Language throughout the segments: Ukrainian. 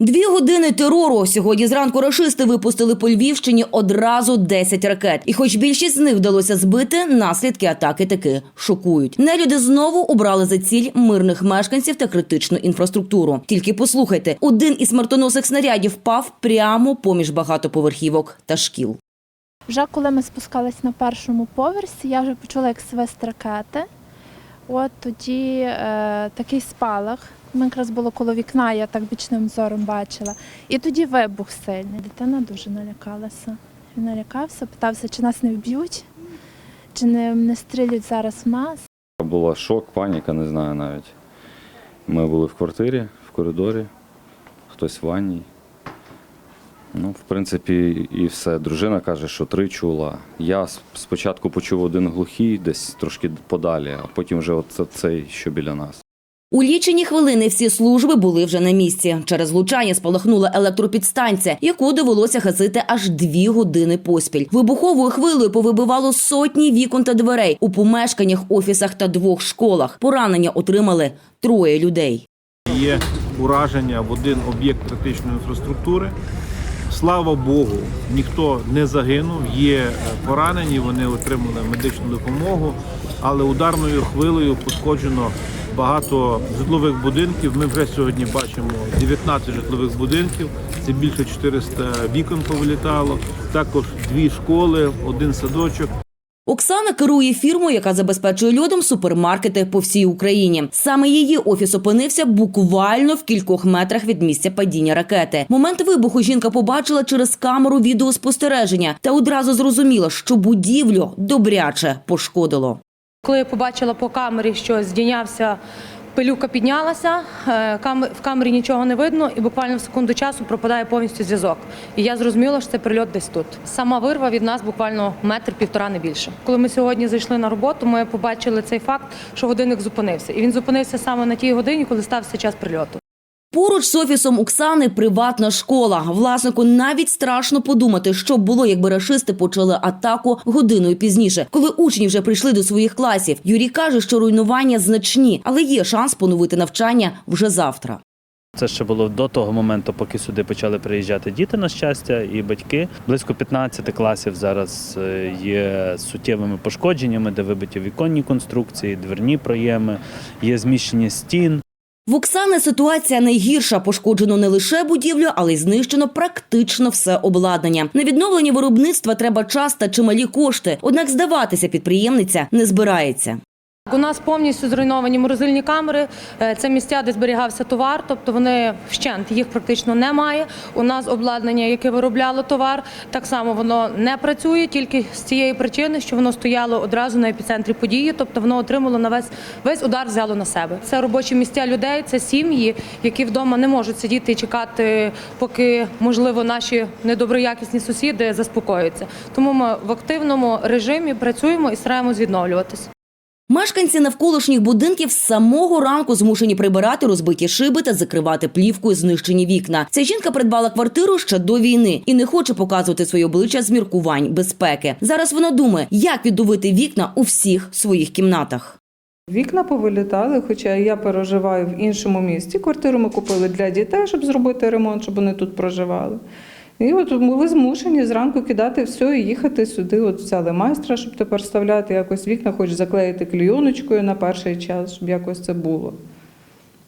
Дві години терору. Сьогодні зранку рашисти випустили по Львівщині одразу 10 ракет. І хоч більшість з них вдалося збити, наслідки атаки таки шокують. Нелюди знову обрали за ціль мирних мешканців та критичну інфраструктуру. Тільки послухайте, один із смертоносних снарядів впав прямо поміж багатоповерхівок та шкіл. Вже коли ми спускались на першому поверсі, я вже почула як свист ракети. От тоді е, такий спалах. Ми якраз було коло вікна, я так бічним зором бачила. І тоді вибух сильний. Дитина дуже налякалася. Він налякався, питався, чи нас не вб'ють, чи не, не стрілять зараз в нас. Була шок, паніка, не знаю навіть. Ми були в квартирі, в коридорі, хтось в ванній. Ну, в принципі, і все. Дружина каже, що три чула. Я спочатку почув один глухий, десь трошки подалі, а потім вже оце цей, що біля нас. У лічені хвилини всі служби були вже на місці. Через влучання спалахнула електропідстанція, яку довелося гасити аж дві години поспіль. Вибуховою хвилею повибивало сотні вікон та дверей у помешканнях, офісах та двох школах. Поранення отримали троє людей. Є ураження в один об'єкт критичної інфраструктури. Слава Богу, ніхто не загинув, є поранені, вони отримали медичну допомогу, але ударною хвилею пошкоджено багато житлових будинків. Ми вже сьогодні бачимо 19 житлових будинків, це більше 400 вікон повилітало, також дві школи, один садочок. Оксана керує фірмою, яка забезпечує льодом супермаркети по всій Україні. Саме її офіс опинився буквально в кількох метрах від місця падіння ракети. Момент вибуху жінка побачила через камеру відеоспостереження та одразу зрозуміла, що будівлю добряче пошкодило. Коли я побачила по камері, що здійнявся, пилюка піднялася, е, в камері нічого не видно, і буквально в секунду часу пропадає повністю зв'язок. І я зрозуміла, що це прильот десь тут. Сама вирва від нас буквально метр півтора не більше. Коли ми сьогодні зайшли на роботу, ми побачили цей факт, що годинник зупинився. І він зупинився саме на тій годині, коли стався час прильоту. Поруч з офісом Оксани приватна школа. Власнику навіть страшно подумати, що було, якби рашисти почали атаку годиною пізніше, коли учні вже прийшли до своїх класів. Юрій каже, що руйнування значні, але є шанс поновити навчання вже завтра. Це ще було до того моменту, поки сюди почали приїжджати діти, на щастя, і батьки. Близько 15 класів зараз е, є суттєвими пошкодженнями, де вибиті віконні конструкції, дверні проєми, є зміщення стін. В Оксани ситуація найгірша. Пошкоджено не лише будівлю, але й знищено практично все обладнання. На відновлення виробництва треба час та чималі кошти. Однак здаватися підприємниця не збирається. У нас повністю зруйновані морозильні камери. Е, Це місця, де зберігався товар, тобто вони вщент, їх практично немає. У нас обладнання, яке виробляло товар, так само воно не працює тільки з цієї причини, що воно стояло одразу на епіцентрі події, тобто воно отримало на весь весь удар взяло на себе. Це робочі місця людей, це сім'ї, які вдома не можуть сидіти і чекати, поки можливо наші недоброякісні сусіди заспокоюються. Тому ми в активному режимі працюємо і стараємось відновлюватися. Мешканці навколишніх будинків з самого ранку змушені прибирати розбиті шиби та закривати плівкою знищені вікна. Ця жінка придбала квартиру ще до війни і не хоче показувати своє обличчя з міркувань безпеки. Зараз вона думає, як відновити вікна у всіх своїх кімнатах. Вікна повилітали, хоча я переживаю в іншому місті. Квартиру ми купили для дітей, щоб зробити ремонт, щоб вони тут проживали. І от були змушені зранку кидати все і їхати сюди. От взяли майстра, щоб тепер вставляти якось вікна, хоч заклеїти клійоночкою на перший час, щоб якось це було.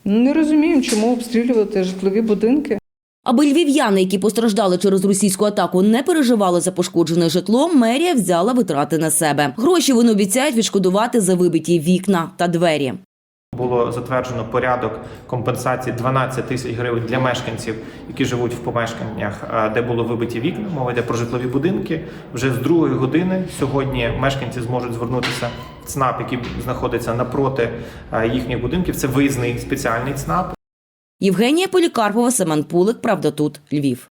Ну, Не розуміємо, чому обстрілювати житлові будинки. Аби львів'яни, які постраждали через російську атаку, не переживали за пошкоджене житло, мерія взяла витрати на себе. Гроші вони обіцяють відшкодувати за вибиті вікна та двері. Було затверджено порядок компенсації 12 тисяч гривень для мешканців, які живуть в помешканнях, е, де було вибиті вікна. Мова йде про житлові будинки. Вже з другої години сьогодні мешканці зможуть звернутися в ЦНАП, який знаходиться напроти е, їхніх будинків. Це виїзний спеціальний ЦНАП. Євгенія Полікарпова, Семен Пулик, Правда тут, Львів.